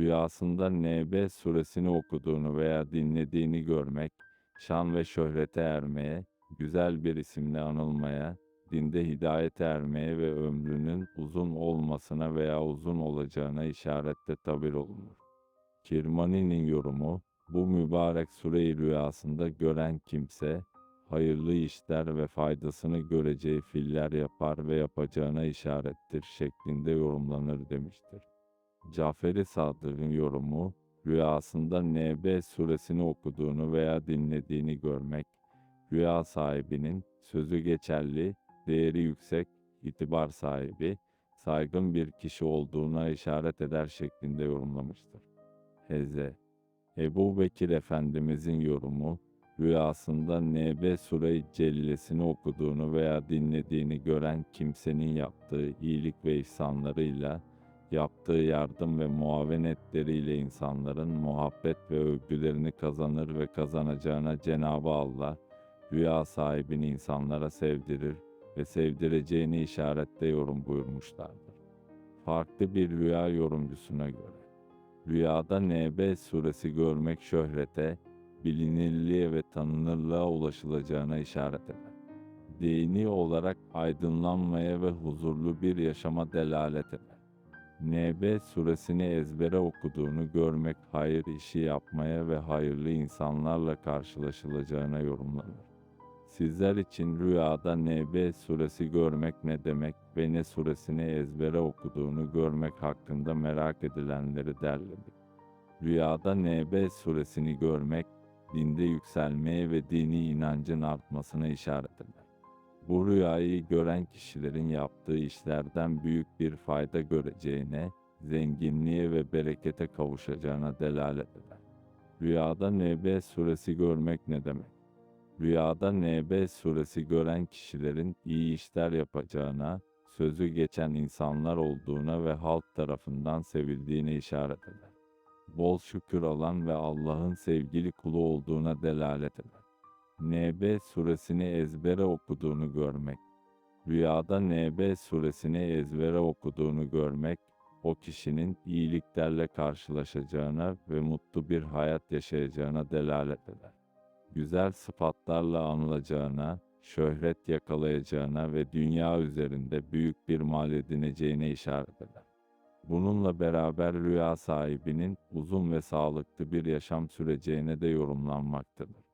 rüyasında NB suresini okuduğunu veya dinlediğini görmek, şan ve şöhrete ermeye, güzel bir isimle anılmaya, dinde hidayete ermeye ve ömrünün uzun olmasına veya uzun olacağına işarette tabir olunur. Kirmani'nin yorumu, bu mübarek sureyi rüyasında gören kimse, hayırlı işler ve faydasını göreceği fiiller yapar ve yapacağına işarettir şeklinde yorumlanır demiştir. Cafer-i Sadık'ın yorumu, rüyasında NB suresini okuduğunu veya dinlediğini görmek, rüya sahibinin sözü geçerli, değeri yüksek, itibar sahibi, saygın bir kişi olduğuna işaret eder şeklinde yorumlamıştır. Hz. Ebu Bekir Efendimizin yorumu, rüyasında NB Sure-i Cellesini okuduğunu veya dinlediğini gören kimsenin yaptığı iyilik ve ihsanlarıyla, yaptığı yardım ve muavenetleriyle insanların muhabbet ve övgülerini kazanır ve kazanacağına Cenabı Allah, rüya sahibini insanlara sevdirir ve sevdireceğini işarette yorum buyurmuşlardır. Farklı bir rüya yorumcusuna göre, rüyada NB suresi görmek şöhrete, bilinirliğe ve tanınırlığa ulaşılacağına işaret eder. Dini olarak aydınlanmaya ve huzurlu bir yaşama delalet eder. NB suresini ezbere okuduğunu görmek hayır işi yapmaya ve hayırlı insanlarla karşılaşılacağına yorumlanır. Sizler için rüyada NB suresi görmek ne demek ve ne suresini ezbere okuduğunu görmek hakkında merak edilenleri derledik. Rüyada NB suresini görmek, dinde yükselmeye ve dini inancın artmasına işaret eder. Bu rüyayı gören kişilerin yaptığı işlerden büyük bir fayda göreceğine, zenginliğe ve berekete kavuşacağına delalet eder. Rüyada NB suresi görmek ne demek? Rüyada NB suresi gören kişilerin iyi işler yapacağına, sözü geçen insanlar olduğuna ve halk tarafından sevildiğine işaret eder. Bol şükür alan ve Allah'ın sevgili kulu olduğuna delalet eder. NB suresini ezbere okuduğunu görmek. Rüyada NB suresini ezbere okuduğunu görmek, o kişinin iyiliklerle karşılaşacağına ve mutlu bir hayat yaşayacağına delalet eder. Güzel sıfatlarla anılacağına, şöhret yakalayacağına ve dünya üzerinde büyük bir mal edineceğine işaret eder. Bununla beraber rüya sahibinin uzun ve sağlıklı bir yaşam süreceğine de yorumlanmaktadır.